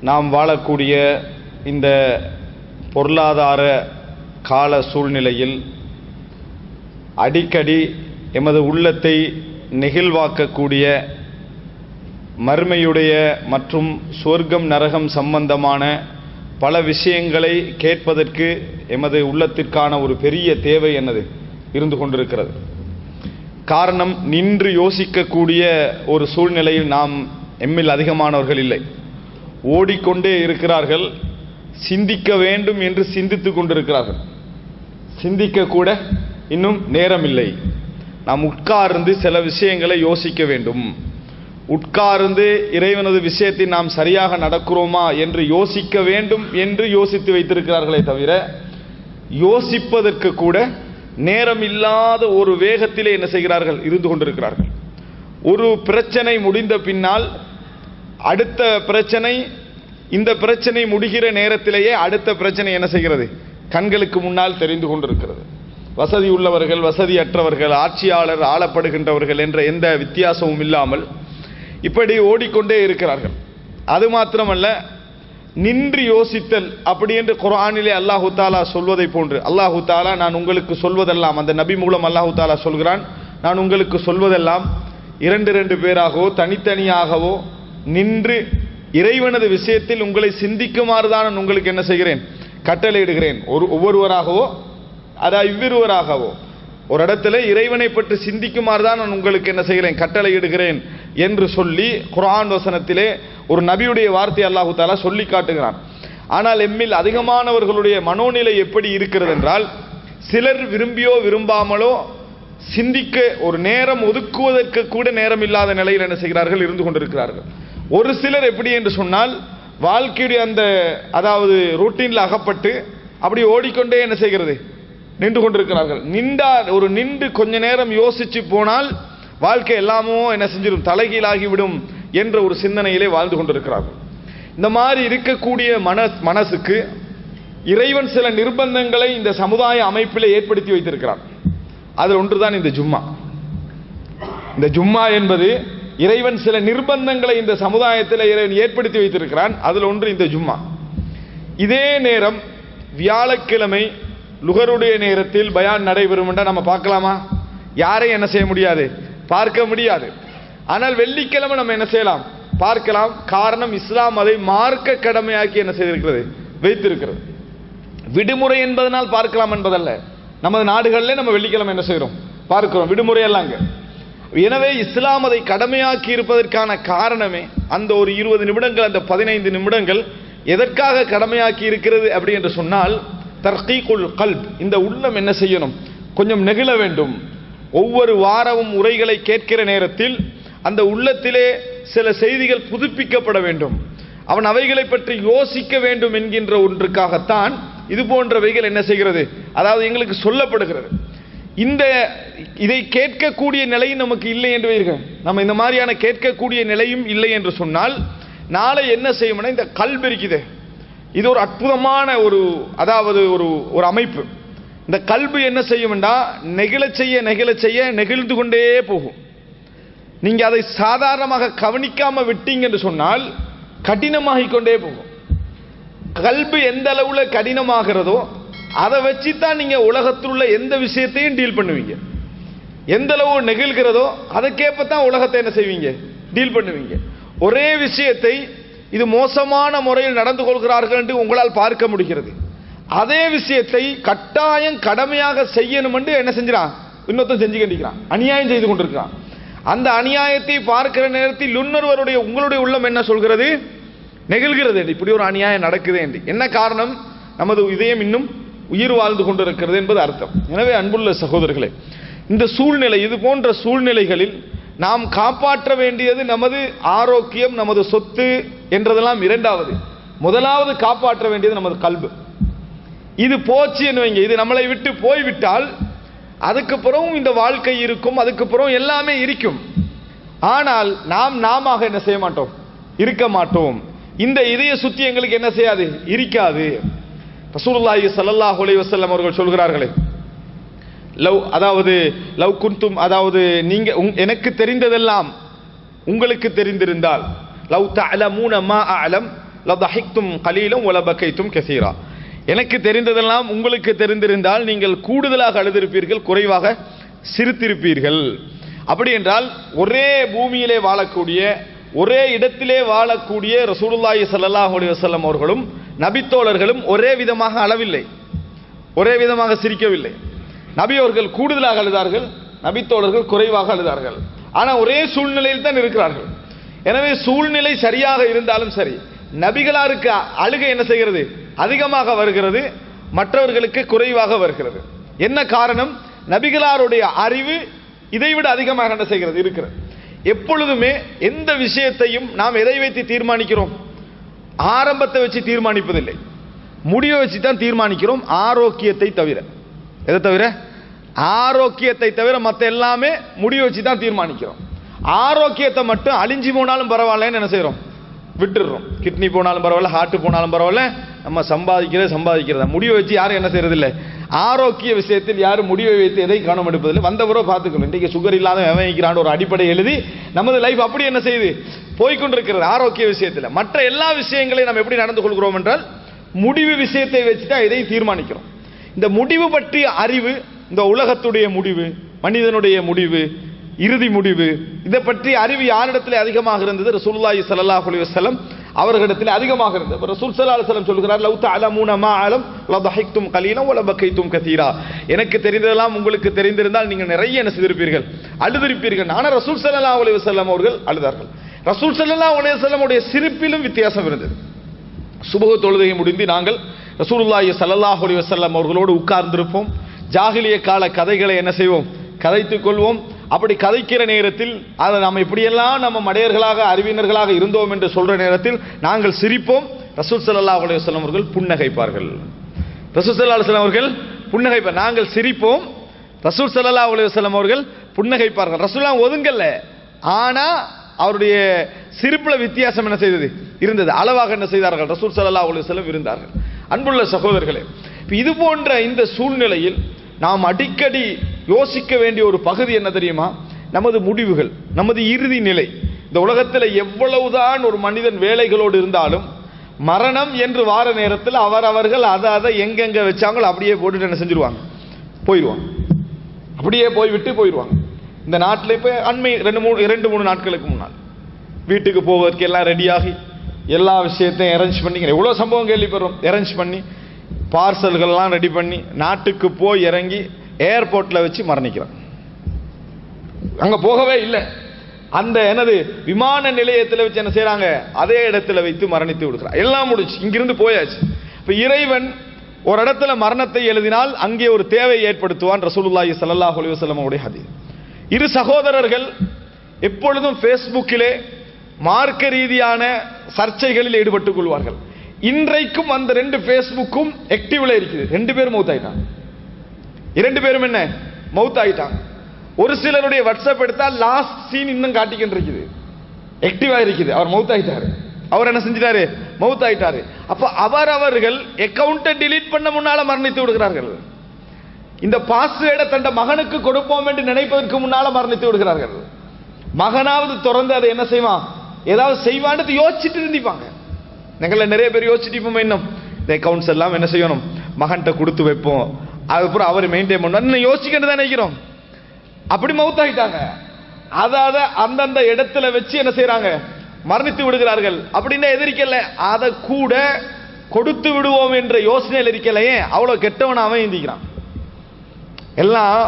நாம் வாழக்கூடிய இந்த பொருளாதார கால சூழ்நிலையில் அடிக்கடி எமது உள்ளத்தை நெகிழ்வாக்கக்கூடிய மறுமையுடைய மற்றும் சொர்க்கம் நரகம் சம்பந்தமான பல விஷயங்களை கேட்பதற்கு எமது உள்ளத்திற்கான ஒரு பெரிய தேவை என்னது? இருந்து கொண்டிருக்கிறது. காரணம் நின்று யோசிக்கக்கூடிய ஒரு சூழ்நிலையில் நாம் எம்மில் அதிகமானவர்கள் இல்லை. ஓடிக்கொண்டே இருக்கிறார்கள் சிந்திக்க வேண்டும் என்று சிந்தித்து கொண்டிருக்கிறார்கள். சிந்திக்க கூட இன்னும் நேரமில்லை. நாம் உட்கார்ந்து சில விஷயங்களை யோசிக்க வேண்டும். உட்கார்ந்து இறைவனது விஷயத்தை நாம் சரியாக நடக்கிறோமா என்று யோசிக்க வேண்டும் என்று யோசித்து வைத்திருக்கிறார்களே தவிர யோசிப்பதற்கு கூட நேரம் இல்லாத ஒரு வேகத்திலே என்ன செய்கிறார்கள்? இருந்து கொண்டிருக்கிறார்கள். ஒரு பிரச்சனை முடிந்த பின்னால் அடுத்த பிரச்சனை இந்த பிரச்சனை முடிகிற நேரத்திலேயே அடுத்த பிரச்சனை என்ன செய்கிறது? கண்களுக்கு முன்னால் தெரிந்து கொண்டிருக்கிறது. வசதி உள்ளவர்கள் வசதியற்றவர்கள் ஆட்சியாளர் ஆளப்படுகின்றவர்கள் என்ற எந்த வித்தியாசமும் இல்லாமல் இப்படி ஓடிக்கொண்டே இருக்கிறார்கள். அது மாத்திரமல்ல நின்று யோசித்தல் அப்படி என்று குரானிலே அல்லாஹு தாலா சொல்வதை போன்று அல்லாஹு தாலா நான் உங்களுக்கு சொல்வதெல்லாம் அந்த நபி மூலம் அல்லாஹு தாலா சொல்கிறான் நான் உங்களுக்கு சொல்வதெல்லாம் இரண்டு இரண்டு பேராகவோ தனித்தனியாகவோ நின்று இறைவனது விஷயத்தில் உங்களை சிந்திக்குமாறு தான் நான் உங்களுக்கு என்ன செய்கிறேன்? கட்டளையிடுகிறேன். ஒரு ஒவ்வொருவராகவோ அதாவது இவ்விருவராகவோ. ஒரு இடத்துல இறைவனை பற்றி சிந்திக்குமாறு தான் நான் உங்களுக்கு என்ன செய்கிறேன்? கட்டளையிடுகிறேன் என்று சொல்லி குரான் வசனத்திலே ஒரு நபியுடைய வார்த்தை அல்லாஹு தாலா சொல்லி காட்டுகிறான். ஆனால் எம்மில் அதிகமானவர்களுடைய மனோநிலை எப்படி இருக்கிறது என்றால் சிலர் விரும்பியோ விரும்பாமலோ சிந்திக்க ஒரு நேரம் ஒதுக்குவதற்கு கூட நேரம் இல்லாத நிலையில் என்ன செய்கிறார்கள்? இருந்து கொண்டிருக்கிறார்கள். ஒரு சிலர் எப்படி என்று சொன்னால் வாழ்க்கையுடைய அந்த அதாவது ரொட்டீனில் அகப்பட்டு அப்படி ஓடிக்கொண்டே என்ன செய்கிறது? நின்று கொண்டிருக்கிறார்கள். நின்றா ஒரு நின்று கொஞ்ச நேரம் யோசிச்சு போனால் வாழ்க்கை எல்லாமோ என்ன செஞ்சிடும்? தலைகீழாகிவிடும் என்ற ஒரு சிந்தனையிலே வாழ்ந்து கொண்டிருக்கிறார்கள். இந்த மாதிரி இருக்கக்கூடிய மன மனசுக்கு இறைவன் சில நிர்பந்தங்களை இந்த சமுதாய அமைப்பில் ஏற்படுத்தி வைத்திருக்கிறார் அதில் ஒன்றுதான் இந்த ஜும்மா. இந்த ஜும்மா என்பது இறைவன் சில நிர்பந்தங்களை இந்த சமுதாயத்தில் இறைவன் ஏற்படுத்தி வைத்திருக்கிறான். அதில் ஒன்று இந்த ஜும்மா. இதே நேரம் வியாழக்கிழமை லுகருடைய நேரத்தில் பயான் நடைபெறும் என்றால் நம்ம பார்க்கலாமா? யாரையும் என்ன செய்ய முடியாது? பார்க்க முடியாது. ஆனால் வெள்ளிக்கிழமை நம்ம என்ன செய்யலாம்? பார்க்கலாம். காரணம் இஸ்லாம் அதை மார்க்க கடமையாக்கி என்ன செய்திருக்கிறது? வைத்திருக்கிறது. விடுமுறை என்பதனால் பார்க்கலாம் என்பதல்ல. நமது நாடுகளில் நம்ம வெள்ளிக்கிழமை என்ன செய்கிறோம்? பார்க்கிறோம். விடுமுறையெல்லாம் அங்கே. எனவே இஸ்லாம் அதை கடமையாக்கி இருப்பதற்கான காரணமே அந்த ஒரு இருபது நிமிடங்கள் அந்த பதினைந்து நிமிடங்கள் எதற்காக கடமையாக்கி இருக்கிறது அப்படி என்று சொன்னால் தர்கீக்குல் கல்ப் இந்த உள்ளம் என்ன செய்யணும்? கொஞ்சம் நெகிழ வேண்டும். ஒவ்வொரு வாரமும் உரைகளை கேட்கிற நேரத்தில் அந்த உள்ளத்திலே சில செய்திகள் புதுப்பிக்கப்பட வேண்டும். அவன் அவைகளை பற்றி யோசிக்க வேண்டும் என்கின்ற ஒன்றுக்காகத்தான் இது போன்றவைகள் என்ன செய்கிறது? அதாவது எங்களுக்கு சொல்லப்படுகிறது. இந்த இதை கேட்கக்கூடிய நிலையும் நமக்கு இல்லை என்று வைர்கள் நம்ம இந்த மாதிரியான கேட்கக்கூடிய நிலையும் இல்லை என்று சொன்னால் நாளை என்ன செய்யும்னா இந்த கல் இருக்குது இது ஒரு அற்புதமான ஒரு அதாவது ஒரு ஒரு அமைப்பு. இந்த கல்வி என்ன செய்யும்டா நெகிழச் செய்ய நெகிழச் செய்ய நெகிழ்ந்து கொண்டே போகும். நீங்கள் அதை சாதாரணமாக கவனிக்காமல் விட்டீங்க என்று சொன்னால் கடினமாகிக் கொண்டே போகும். கல்வி எந்த அளவில் கடினமாகிறதோ அதை வச்சு தான் நீங்கள் உலகத்தில் உள்ள எந்த விஷயத்தையும் டீல் பண்ணுவீங்க. எந்த அளவு நெகிழ்கிறதோ தான் உலகத்தை என்ன செய்வீங்க? டீல் பண்ணுவீங்க. ஒரே விஷயத்தை இது மோசமான முறையில் நடந்து கொள்கிறார்கள் என்று உங்களால் பார்க்க முடிகிறது. அதே விஷயத்தை கட்டாயம் கடமையாக செய்யணும் என்று என்ன செஞ்சிடான் இன்னொருத்தன் செஞ்சு கண்டிக்கிறான் அநியாயம் செய்து கொண்டிருக்கிறான். அந்த அநியாயத்தை பார்க்கிற நேரத்தில் இன்னொருவருடைய உங்களுடைய உள்ளம் என்ன சொல்கிறது? நெகிழ்கிறது இப்படி ஒரு அநியாயம் நடக்குது என்று. என்ன காரணம்? நமது இதயம் இன்னும் உயிர் வாழ்ந்து கொண்டிருக்கிறது என்பது அர்த்தம். எனவே அன்புள்ள சகோதரர்களே இந்த சூழ்நிலை இது போன்ற சூழ்நிலைகளில் நாம் காப்பாற்ற வேண்டியது நமது ஆரோக்கியம் நமது சொத்து என்றதெல்லாம் இரண்டாவது. முதலாவது காப்பாற்ற வேண்டியது நமது கல்பு. இது போச்சு வைங்க இது நம்மளை விட்டு போய்விட்டால் அதுக்கப்புறம் இந்த வாழ்க்கை இருக்கும் அதுக்கப்புறம் எல்லாமே இருக்கும். ஆனால் நாம் நாம என்ன செய்ய மாட்டோம்? இருக்க மாட்டோம். இந்த இதய சுத்தி எங்களுக்கு என்ன செய்யாது? இருக்காது. ரசூலுல்லாஹி ஸல்லல்லாஹு அலைஹி வசல்லம் அவர்கள் சொல்கிறார்களே லவ் அதாவது லவ் குன்தும் அதாவது நீங்க உங்- எனக்கு தெரிந்ததெல்லாம் உங்களுக்கு தெரிந்திருந்தால் லவ் தஅலமூன மா அலம் லவ் தஹிக்தும் கலீலும் உலபக்கைத்தும் கசீரா. எனக்கு தெரிந்ததெல்லாம் உங்களுக்கு தெரிந்திருந்தால் நீங்கள் கூடுதலாக அழுதிருப்பீர்கள் குறைவாக சிரித்திருப்பீர்கள். அப்படி என்றால் ஒரே பூமியிலே வாழக்கூடிய ஒரே இடத்திலே வாழக்கூடிய ரசூலுல்லாஹி சல்லாஹ் அலி வசல்லம் அவர்களும் நபித்தோழர்களும் ஒரே விதமாக அளவில்லை. ஒரே விதமாக சிரிக்கவில்லை. நபி அவர்கள் கூடுதலாக அழுதார்கள் நபித்தோழர்கள் குறைவாக அழுதார்கள். ஆனால் ஒரே சூழ்நிலையில் தான் இருக்கிறார்கள். எனவே சூழ்நிலை சரியாக இருந்தாலும் சரி நபிகளாருக்கு அழுகை என்ன செய்கிறது? அதிகமாக வருகிறது மற்றவர்களுக்கு குறைவாக வருகிறது. என்ன காரணம்? நபிகளாருடைய அறிவு இதைவிட அதிகமாக என்ன செய்கிறது? இருக்கிறது. எப்பொழுதுமே எந்த விஷயத்தையும் நாம் எதை வைத்து தீர்மானிக்கிறோம்? ஆரம்பத்தை வச்சு தீர்மானிப்பதில்லை. முடிவை வச்சு தான் தீர்மானிக்கிறோம் ஆரோக்கியத்தை தவிர. எதை தவிர? ஆரோக்கியத்தை தவிர மற்ற எல்லாமே முடிவு வச்சு தான் தீர்மானிக்கிறோம். ஆரோக்கியத்தை மட்டும் அழிஞ்சு போனாலும் பரவாயில்லன்னு என்ன செய்கிறோம் விட்டுடுறோம். கிட்னி போனாலும் பரவாயில்ல ஹார்ட் போனாலும் பரவாயில்ல நம்ம சம்பாதிக்கிறது சம்பாதிக்கிறதா? முடிவை வச்சு யாரும் என்ன செய்யறதில்லை ஆரோக்கிய விஷயத்தில் யாரும் முடிவை வைத்து எதை கவனம் எடுப்பதில்லை வந்தவரோ பார்த்துக்கணும் இன்றைக்கு சுகர் இல்லாத விவகிக்கிறான்னு ஒரு அடிப்படை எழுதி நமது லைஃப் அப்படி என்ன செய்யுது? போய்கொண்டிருக்கிறது ஆரோக்கிய விஷயத்தில். மற்ற எல்லா விஷயங்களையும் நம்ம எப்படி நடந்து கொள்கிறோம் என்றால் முடிவு விஷயத்தை வச்சு தான் இதை தீர்மானிக்கிறோம். இந்த முடிவு பற்றிய அறிவு இந்த உலகத்துடைய முடிவு மனிதனுடைய முடிவு இறுதி முடிவு இதை பற்றி அறிவு யாரிடத்தில் அதிகமாக இருந்தது? ரசூலுல்லாஹி ஸல்லல்லாஹு அலி வசலம் அவர்களிடத்தில் அதிகமாக இருந்தது. ரசூல் சல்லா அலுவலம் சொல்கிறார் லவ் தஅலமூன மா அலம் லதஹிக்தும் கலீலன் வல பகைத்தும் கதீரா எனக்கு தெரிந்ததெல்லாம் உங்களுக்கு தெரிந்திருந்தால் நீங்கள் நிறைய என்ன செய்திருப்பீர்கள்? அழுதிருப்பீர்கள். ஆனால் ரசூல் சல்லா அலி வஸல்லம் அவர்கள் அழுதார்கள். ரசூல் செல்லல்லா உலக செல்லமுடைய உடைய சிரிப்பிலும் வித்தியாசம் இருந்தது. சுபக தொழுகையை முடிந்து நாங்கள் ரசூலுல்லாஹி ஸல்லல்லாஹு அலைஹி அவர்களோடு உட்கார்ந்திருப்போம். ஜாகிலிய கால கதைகளை என்ன செய்வோம்? கதைத்துக் கொள்வோம். அப்படி கதைக்கிற நேரத்தில் அதை நாம் இப்படியெல்லாம் நம்ம மடையர்களாக அறிவினர்களாக இருந்தோம் என்று சொல்கிற நேரத்தில் நாங்கள் சிரிப்போம். ரசூல் சல்லா அலைஹி செல்லம் அவர்கள் புன்னகைப்பார்கள். ரசூல் சல்லா அலுவலம் அவர்கள் புன்னகைப்பார் நாங்கள் சிரிப்போம். ரசூல் சல்லா அலைஹி செல்லம் அவர்கள் புன்னகைப்பார்கள். ரசூல்லாம் ஒதுங்கல்ல ஆனால் அவருடைய சிரிப்பில் வித்தியாசம் என்ன செய்தது? இருந்தது. அளவாக என்ன செய்தார்கள்? ரசூல் சல்லா அலைஹி செலவு இருந்தார்கள். அன்புள்ள சகோதரர்களே இப்போ இது போன்ற இந்த சூழ்நிலையில் நாம் அடிக்கடி யோசிக்க வேண்டிய ஒரு பகுதி என்ன தெரியுமா? நமது முடிவுகள் நமது இறுதி நிலை. இந்த உலகத்தில் எவ்வளவுதான் ஒரு மனிதன் வேலைகளோடு இருந்தாலும் மரணம் என்று வார நேரத்தில் அவரவர்கள் அதை அதை எங்கெங்கே வச்சாங்களோ அப்படியே போட்டுட்டு என்ன செஞ்சிருவாங்க? போயிடுவாங்க அப்படியே போய்விட்டு போயிடுவாங்க இந்த நாட்டில் இப்போ அண்மை ரெண்டு மூணு ரெண்டு மூணு நாட்களுக்கு முன்னால். வீட்டுக்கு போவதற்கு எல்லாம் ரெடியாகி எல்லா விஷயத்தையும் அரேஞ்ச் பண்ணி எவ்வளோ சம்பவம் கேள்விப்படுறோம். அரேஞ்ச் பண்ணி பார்சல்கள்லாம் ரெடி பண்ணி நாட்டுக்கு போய் இறங்கி ஏர்போர்ட்டில் வச்சு மரணிக்கிறான் அங்கே போகவே இல்லை. அந்த எனது விமான நிலையத்தில் வச்சு என்ன செய்கிறாங்க அதே இடத்துல வைத்து மரணித்து விடுக்கிறான் எல்லாம் முடிச்சு இங்கிருந்து போயாச்சு. இப்போ இறைவன் ஒரு இடத்துல மரணத்தை எழுதினால் அங்கே ஒரு தேவை ஏற்படுத்துவான் ரசூலுல்லாஹி சல்லாஹ் அலைஹி வஸல்லம் ஹதீஸ். இரு சகோதரர்கள் எப்பொழுதும் ஃபேஸ்புக்கிலே மார்க்க ரீதியான சர்ச்சைகளில் ஈடுபட்டுக் கொள்வார்கள். இன்றைக்கும் அந்த ரெண்டு ஃபேஸ்புக்கும் ஆக்டிவ்ல இருக்குது ரெண்டு பேரும் மவுத் ஆயிட்டாங்க இரண்டு பேரும் என்ன? மவுத் ஆயிட்டாங்க ஒரு சிலருடைய வாட்ஸ்அப் எடுத்தால் லாஸ்ட் சீன் இன்னும் காட்டிக்கிட்டு இருக்குது ஆக்டிவாக இருக்குது. அவர் மவுத் ஆயிட்டாரு அவர் என்ன செஞ்சிட்டாரு? மவுத் ஆயிட்டாரு அப்போ அவர் அவர்கள் டிலீட் பண்ண முன்னால் மரணித்து விடுகிறார்கள். இந்த பாஸ்வேர்டை தன் மகனுக்கு கொடுப்போம் என்று நினைப்பதற்கு முன்னால மரணித்து விடுகிறார்கள். மகனாவது திறந்து அதை என்ன செய்வான் ஏதாவது செய்வான்னு யோசிச்சுட்டு இருந்திப்பாங்க எங்களை நிறைய பேர் யோசிச்சுட்டு இன்னும். இந்த அக்கௌண்ட்ஸ் எல்லாம் என்ன செய்யணும்? மகன்கிட்ட கொடுத்து வைப்போம். அதுக்கப்புறம் அவர் மெயின்டைன் பண்ணணும் இன்னும் யோசிச்சுக்கிட்டு தான் நினைக்கிறோம். அப்படி மவுத்தாகிட்டாங்க அதாவது அந்தந்த இடத்துல வச்சு என்ன செய்யறாங்க மரணித்து விடுகிறார்கள். அப்படின்னா எதிர்க்கல அதை கூட கொடுத்து விடுவோம் என்ற யோசனையில் இருக்கலையே. அவ்வளோ கெட்டவன் அவன் இந்திக்கிறான் எல்லாம்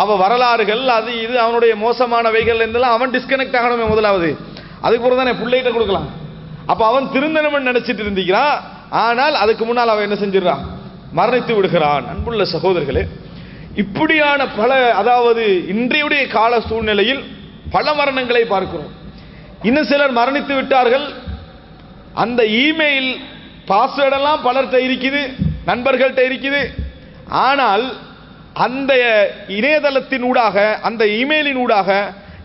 அவள் வரலாறுகள் அது இது அவனுடைய மோசமானவைகள் இருந்தெல்லாம் அவன் டிஸ்கனெக்ட் ஆகணுமே முதலாவது. அதுக்கு பிறகு தானே பிள்ளைகிட்ட கொடுக்கலாம். அப்போ அவன் திருந்தனவன் நினச்சிட்டு இருந்திக்கிறான் ஆனால் அதுக்கு முன்னால் அவன் என்ன செஞ்சிடறான் மரணித்து விடுகிறான். அன்புள்ள சகோதரர்களே இப்படியான பல அதாவது இன்றையுடைய கால சூழ்நிலையில் பல மரணங்களை பார்க்கிறோம். இன்னும் சிலர் மரணித்து விட்டார்கள். அந்த இமெயில் பாஸ்வேர்டெல்லாம் பலர்கிட்ட இருக்குது நண்பர்கள்ட்ட இருக்குது. ஆனால் அந்த இணையதளத்தின் ஊடாக அந்த இமெயிலின் ஊடாக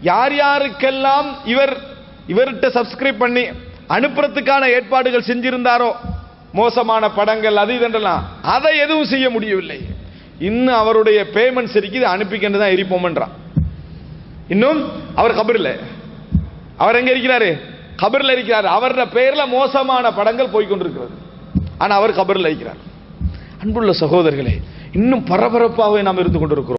யார் யாருக்கெல்லாம் இவர் இவர்கிட்ட சப்ஸ்கிரைப் பண்ணி அனுப்புறதுக்கான ஏற்பாடுகள் செஞ்சிருந்தாரோ மோசமான படங்கள் அது இதென்றலாம் அதை எதுவும் செய்ய முடியவில்லை. இன்னும் அவருடைய பேமெண்ட் சரிக்கு இதை அனுப்பிக்கிட்டு தான் இருப்போம்ன்றான். இன்னும் அவர் கபரில் அவர் எங்கே இருக்கிறாரு? கபரில் இருக்கிறார். அவரோட பெயரில் மோசமான படங்கள் போய்கொண்டிருக்கிறது ஆனால் அவர் கபரில் இருக்கிறார். அன்புள்ள சகோதரர்களே இன்னும் பரபரப்பாகவே நாம் இருந்து கொண்டிருக்கிறோம்